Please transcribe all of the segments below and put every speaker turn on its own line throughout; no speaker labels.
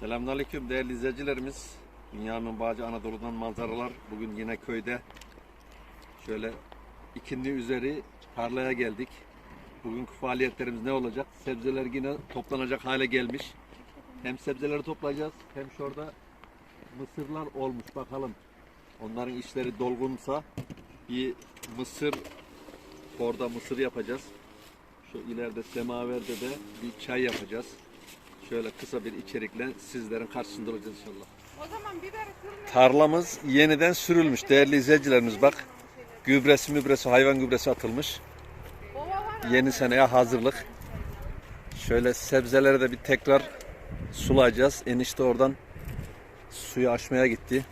Selamünaleyküm değerli izleyicilerimiz. Dünyanın Bağcı Anadolu'dan manzaralar. Bugün yine köyde şöyle ikindi üzeri tarlaya geldik. Bugünkü faaliyetlerimiz ne olacak? Sebzeler yine toplanacak hale gelmiş. Hem sebzeleri toplayacağız hem şurada mısırlar olmuş bakalım. Onların işleri dolgunsa bir mısır orada mısır yapacağız. Şu ileride semaverde de bir çay yapacağız. Şöyle kısa bir içerikle sizlerin karşısında olacağız inşallah.
O zaman biber.
Tarlamız yeniden sürülmüş değerli izleyicilerimiz bak. Gübresi mübresi hayvan gübresi atılmış. Yeni seneye hazırlık. Şöyle sebzeleri de bir tekrar sulayacağız. Enişte oradan suyu açmaya gitti.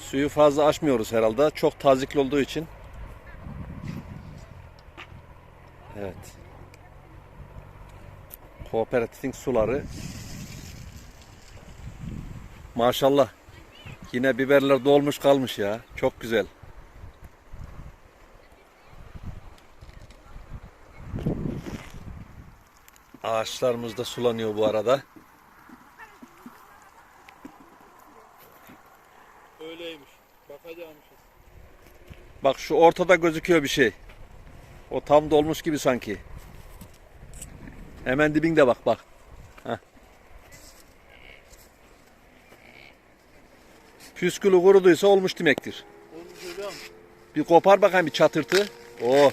Suyu fazla açmıyoruz herhalde. Çok tazikli olduğu için. Evet. Kooperatifin suları. Maşallah. Yine biberler dolmuş kalmış ya. Çok güzel. Ağaçlarımız da sulanıyor bu arada.
Öyleymiş. Bakacakmışız.
Bak şu ortada gözüküyor bir şey. O tam dolmuş gibi sanki. Hemen dibinde bak bak. Heh. Püskülü kuruduysa olmuş demektir.
Olmuş hocam.
Bir kopar bakayım bir çatırtı. Oo.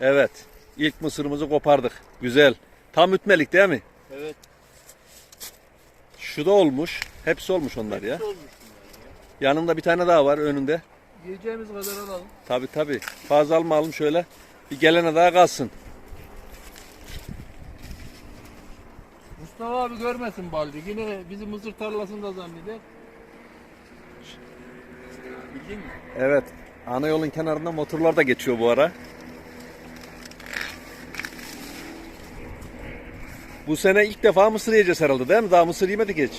Evet. İlk mısırımızı kopardık. Güzel. Tam ütmelik değil mi?
Evet.
Şu da olmuş. Hepsi olmuş onlar ya.
Hepsi olmuş
Yanında bir tane daha var önünde.
Yiyeceğimiz kadar alalım.
Tabi tabi. Fazla almayalım şöyle. Bir gelene daha kalsın.
Mustafa abi görmesin baldi. Yine bizi mısır tarlasında zanneder. Bildin mi?
Evet. Ana yolun kenarında motorlar da geçiyor bu ara. Bu sene ilk defa mısır yiyeceğiz herhalde değil mi? Daha mısır yemedik hiç.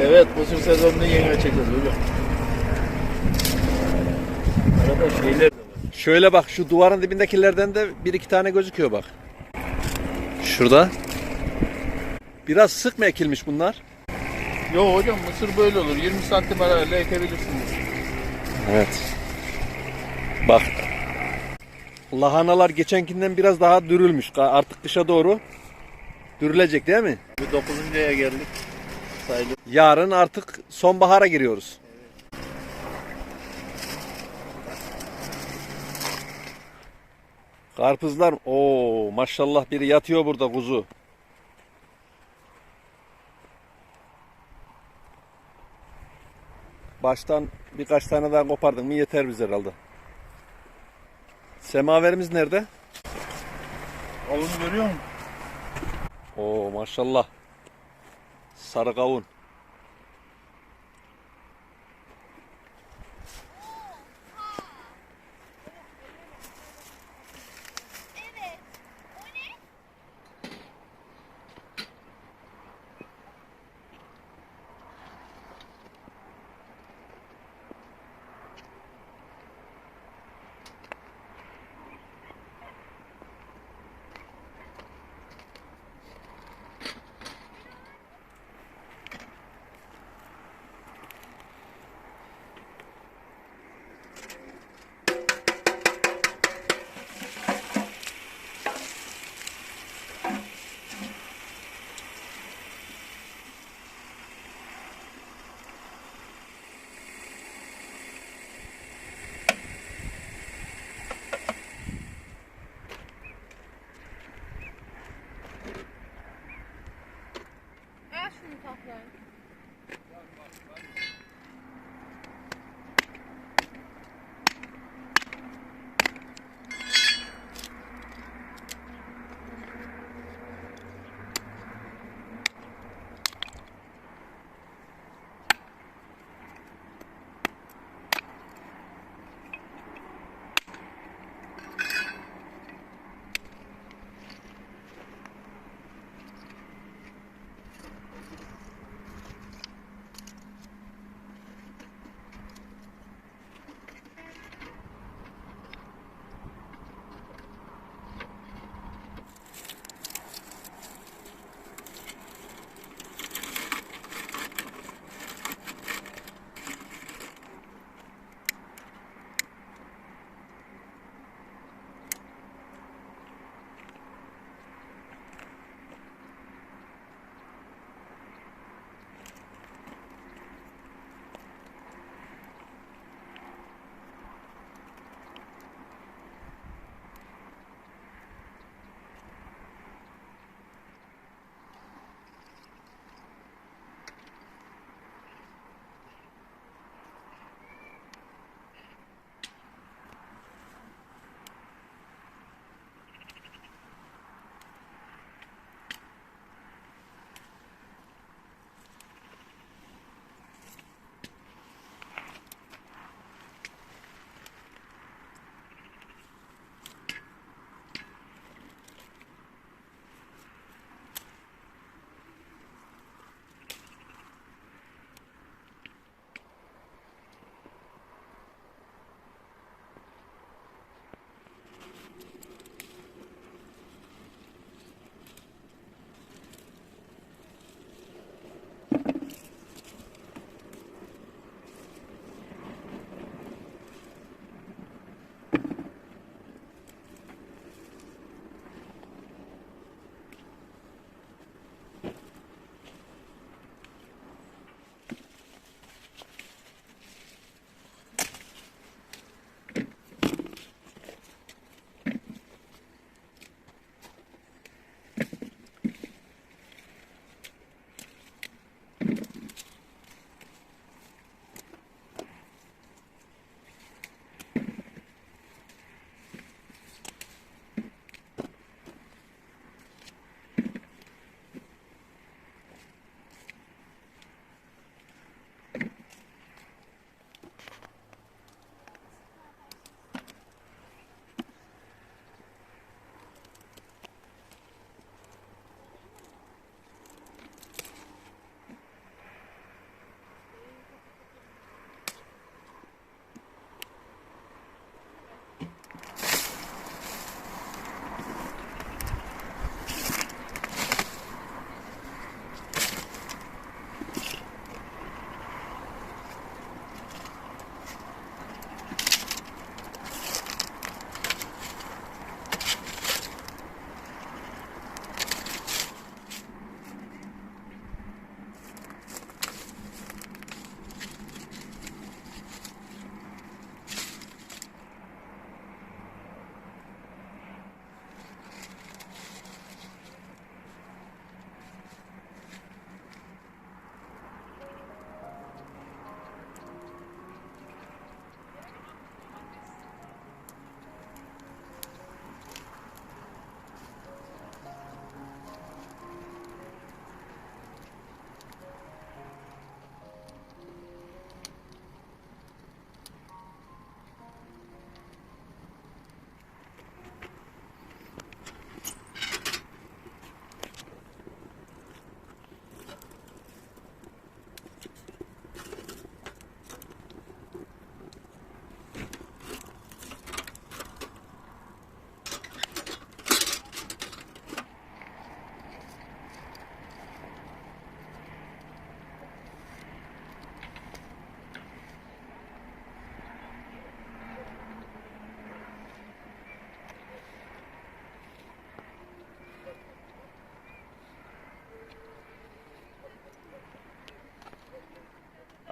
Evet mısır sezonunu yeni açacağız hocam. Arada şeyler.
Şöyle bak şu duvarın dibindekilerden de bir iki tane gözüküyor bak. Şurada. Biraz sık mı ekilmiş bunlar?
Yok hocam mısır böyle olur. 20 santim arayla ekebilirsiniz.
Evet. Bak. Lahanalar geçenkinden biraz daha dürülmüş. Artık kışa doğru dürülecek değil mi?
Bir 9. aya geldik. Sayılır.
Yarın artık sonbahara giriyoruz. Karpuzlar o maşallah biri yatıyor burada kuzu. Baştan birkaç tane daha kopardın mı yeter bize herhalde. Semaverimiz nerede?
Avunu görüyor musun?
Oo maşallah. Sarı kavun.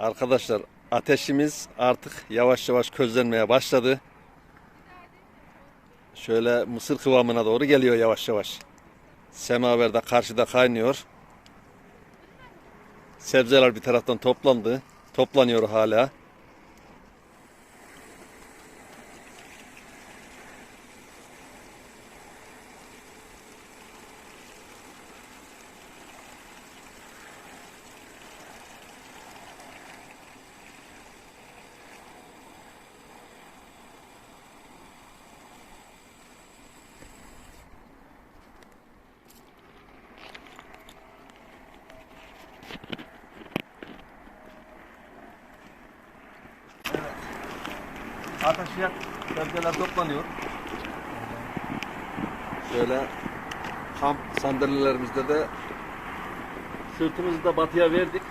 Arkadaşlar ateşimiz artık yavaş yavaş közlenmeye başladı. Şöyle mısır kıvamına doğru geliyor yavaş yavaş. Semaver de karşıda kaynıyor. Sebzeler bir taraftan toplandı. Toplanıyor hala. Yak, sebzeler toplanıyor. Şöyle kamp sandalyelerimizde de sırtımızı da batıya verdik.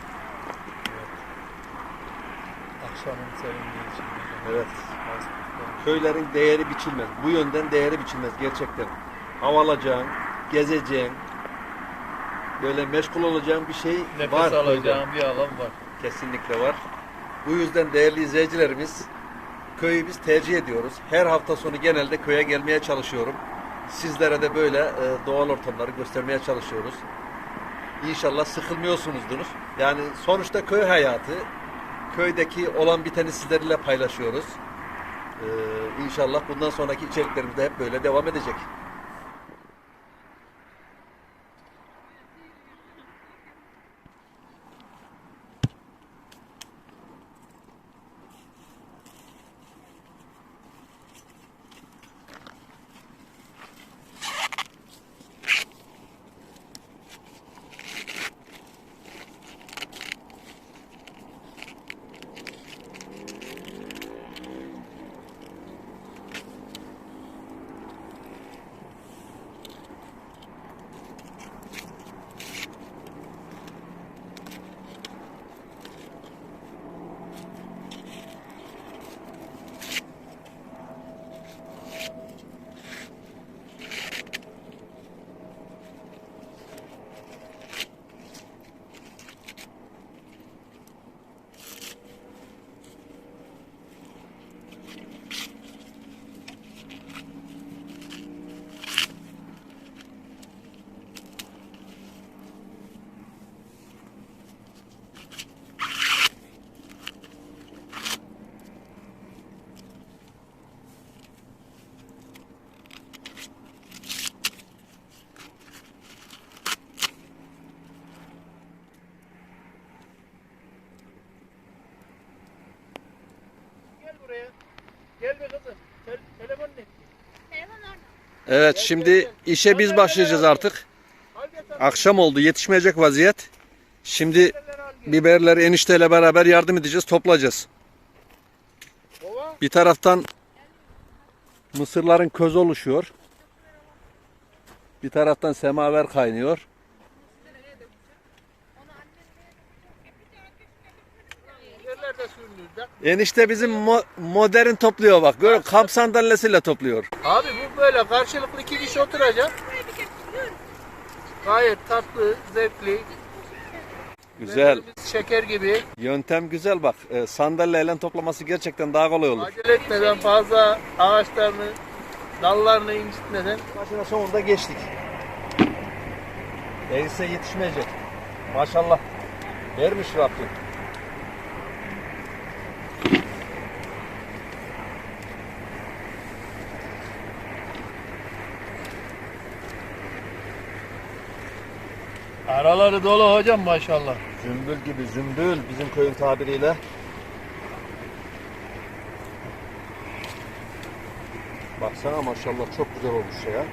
Akşamın serinliği için.
Evet. Köylerin değeri biçilmez. Bu yönden değeri biçilmez gerçekten. Hava alacağın, gezeceğin, böyle meşgul olacağın bir şey
Nefes
var. köyde.
alacağım bir alan var.
Kesinlikle var. Bu yüzden değerli izleyicilerimiz köyü biz tercih ediyoruz. Her hafta sonu genelde köye gelmeye çalışıyorum. Sizlere de böyle e, doğal ortamları göstermeye çalışıyoruz. İnşallah sıkılmıyorsunuzdur. Yani sonuçta köy hayatı, köydeki olan biteni sizlerle paylaşıyoruz. Ee, inşallah bundan sonraki içeriklerimiz de hep böyle devam edecek.
Buraya. Gel be kızım. Tel telefon ne?
Evet şimdi işe biz başlayacağız artık. Akşam oldu yetişmeyecek vaziyet. Şimdi biberleri enişteyle beraber yardım edeceğiz toplayacağız.
Baba.
Bir taraftan mısırların köz oluşuyor. Bir taraftan semaver kaynıyor. Enişte bizim mo- modern topluyor bak. Böyle kamp sandalyesiyle topluyor.
Abi bu böyle karşılıklı iki kişi oturacak. Gayet tatlı, zevkli.
Güzel.
Biz Şeker gibi.
Yöntem güzel bak. E, sandalyeyle toplaması gerçekten daha kolay olur.
Acele etmeden fazla ağaçlarını, dallarını incitmeden.
Başına sonunda geçtik. Değilse yetişmeyecek. Maşallah. Vermiş Rabbim.
Araları dolu hocam maşallah.
Zümbül gibi zümbül bizim köyün tabiriyle. Baksana maşallah çok güzel olmuş ya.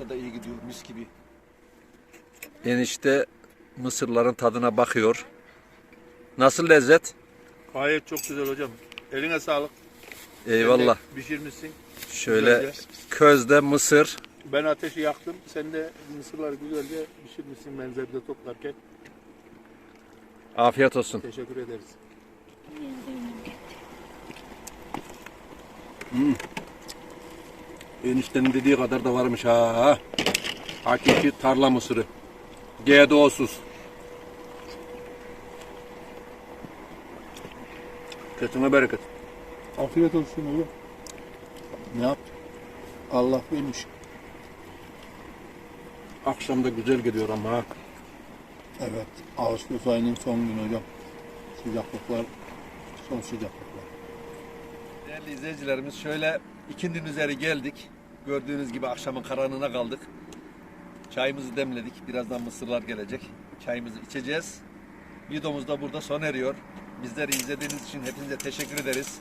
Kahvaltıda da iyi gidiyor mis gibi. Enişte mısırların tadına bakıyor. Nasıl lezzet?
Gayet çok güzel hocam. Eline sağlık.
Eyvallah.
Sen de Pişirmişsin.
Şöyle
Güzelce.
közde mısır.
Ben ateşi yaktım. Sen de mısırları güzelce pişirmişsin benzerde toplarken.
Afiyet olsun.
Teşekkür ederiz.
Eniştenin dediği kadar da varmış ha. Hakiki tarla mısırı. GDO'suz. Kesine bereket.
Afiyet olsun oğlum. Ne yap? Allah vermiş.
Akşam da güzel gidiyor ama ha.
Evet. Ağustos ayının son günü hocam. Sıcaklıklar son sıcaklıklar.
Değerli izleyicilerimiz şöyle ikindinin üzeri geldik. Gördüğünüz gibi akşamın karanlığına kaldık. Çayımızı demledik. Birazdan mısırlar gelecek. Çayımızı içeceğiz. Videomuz da burada sona eriyor. Bizleri izlediğiniz için hepinize teşekkür ederiz.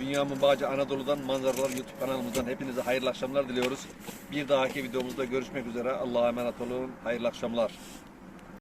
Dünyamın Bağcı Anadolu'dan manzaralar YouTube kanalımızdan hepinize hayırlı akşamlar diliyoruz. Bir dahaki videomuzda görüşmek üzere. Allah'a emanet olun. Hayırlı akşamlar.